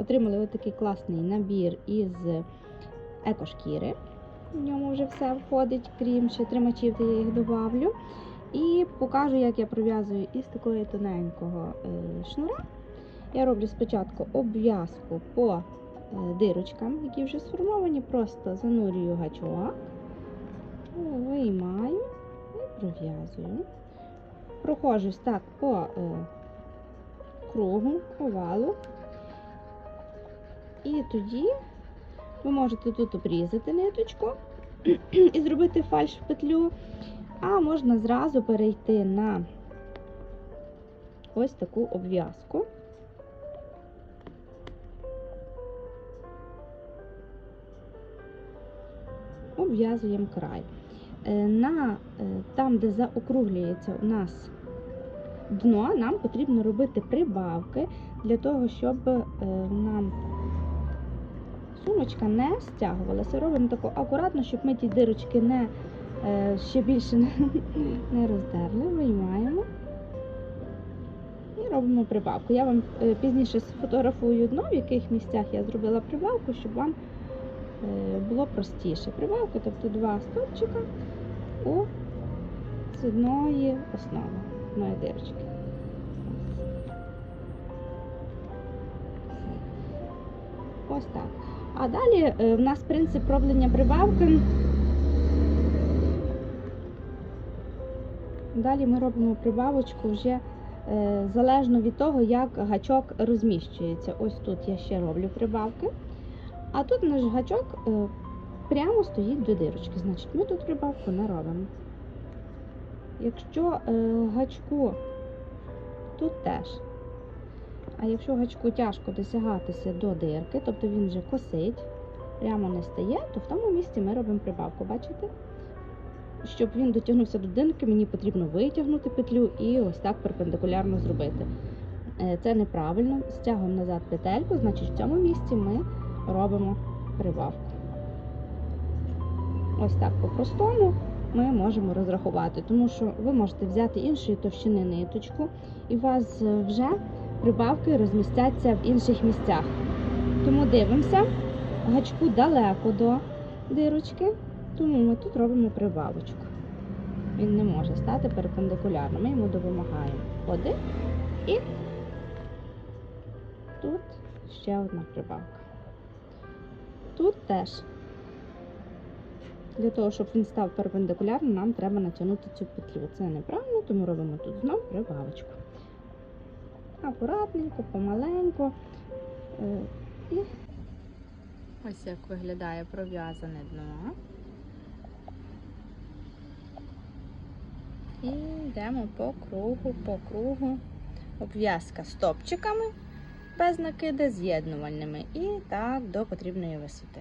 Отримали ось такий класний набір із екошкіри. В ньому вже все входить, крім ще тримачів, то я їх добавлю. І покажу, як я пров'язую із такого тоненького е, шнура. Я роблю спочатку обв'язку по е, дирочкам, які вже сформовані, просто занурюю гачок, виймаю і пров'язую. Проходжусь так по е, кругу, овалу. І тоді ви можете тут обрізати ниточку і зробити фальш в петлю, а можна зразу перейти на ось таку обв'язку. Обв'язуємо край. Е, На, е, там, де заокруглюється у нас дно, нам потрібно робити прибавки для того, щоб е, нам сумочка не стягувалася. Робимо тако акуратно, щоб ми ті дирочки не е, ще більше не, не роздерли. Виймаємо і робимо прибавку. Я вам е, пізніше сфотографую дно, в яких місцях я зробила прибавку, щоб вам е, було простіше. Прибавка, тобто два стовпчика у з одної основи, одної дирочки. Ось так. А далі е, в нас принцип роблення прибавки. Далі ми робимо прибавочку вже е, залежно від того, як гачок розміщується. Ось тут я ще роблю прибавки. А тут наш гачок е, прямо стоїть до дирочки. Значить, ми тут прибавку не робимо. Якщо гачку тут теж. А якщо гачку тяжко досягатися до дирки, тобто він вже косить, прямо не стає, то в тому місці ми робимо прибавку. Бачите? Щоб він дотягнувся до дирки, мені потрібно витягнути петлю і ось так перпендикулярно зробити. Е, Це неправильно. Стягуємо назад петельку, значить в цьому місці ми робимо прибавку. Ось так по-простому ми можемо розрахувати, тому що ви можете взяти іншої товщини ниточку, і у вас вже прибавки розмістяться в інших місцях. Тому дивимося, гачку далеко до дирочки, тому ми тут робимо прибавочку. Він не може стати перпендикулярно. Ми йому допомагаємо. Один і тут ще одна прибавка. Тут теж. Для того, щоб він став перпендикулярним, нам треба натягнути цю петлю. Це неправильно, тому робимо тут знову прибавочку. Акуратненько, помаленько. Е, І ось як виглядає пров'язане дно. І йдемо по кругу, по кругу. Обв'язка стопчиками без накиди з'єднувальними. І так до потрібної висоти.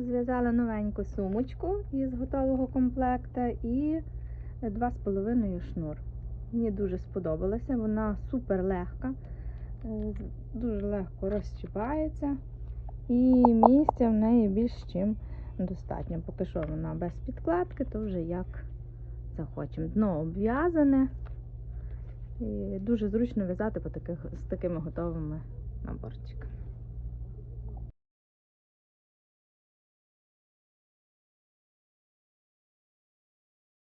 Зв'язала новеньку сумочку із готового комплекта і 2,5 шнур. Мені дуже сподобалася, вона супер легка, е, дуже легко розчіпається і місця в неї більш чим достатньо. Поки що вона без підкладки, то вже як захочемо. Дно обв'язане. І дуже зручно в'язати з такими готовими наборчиками.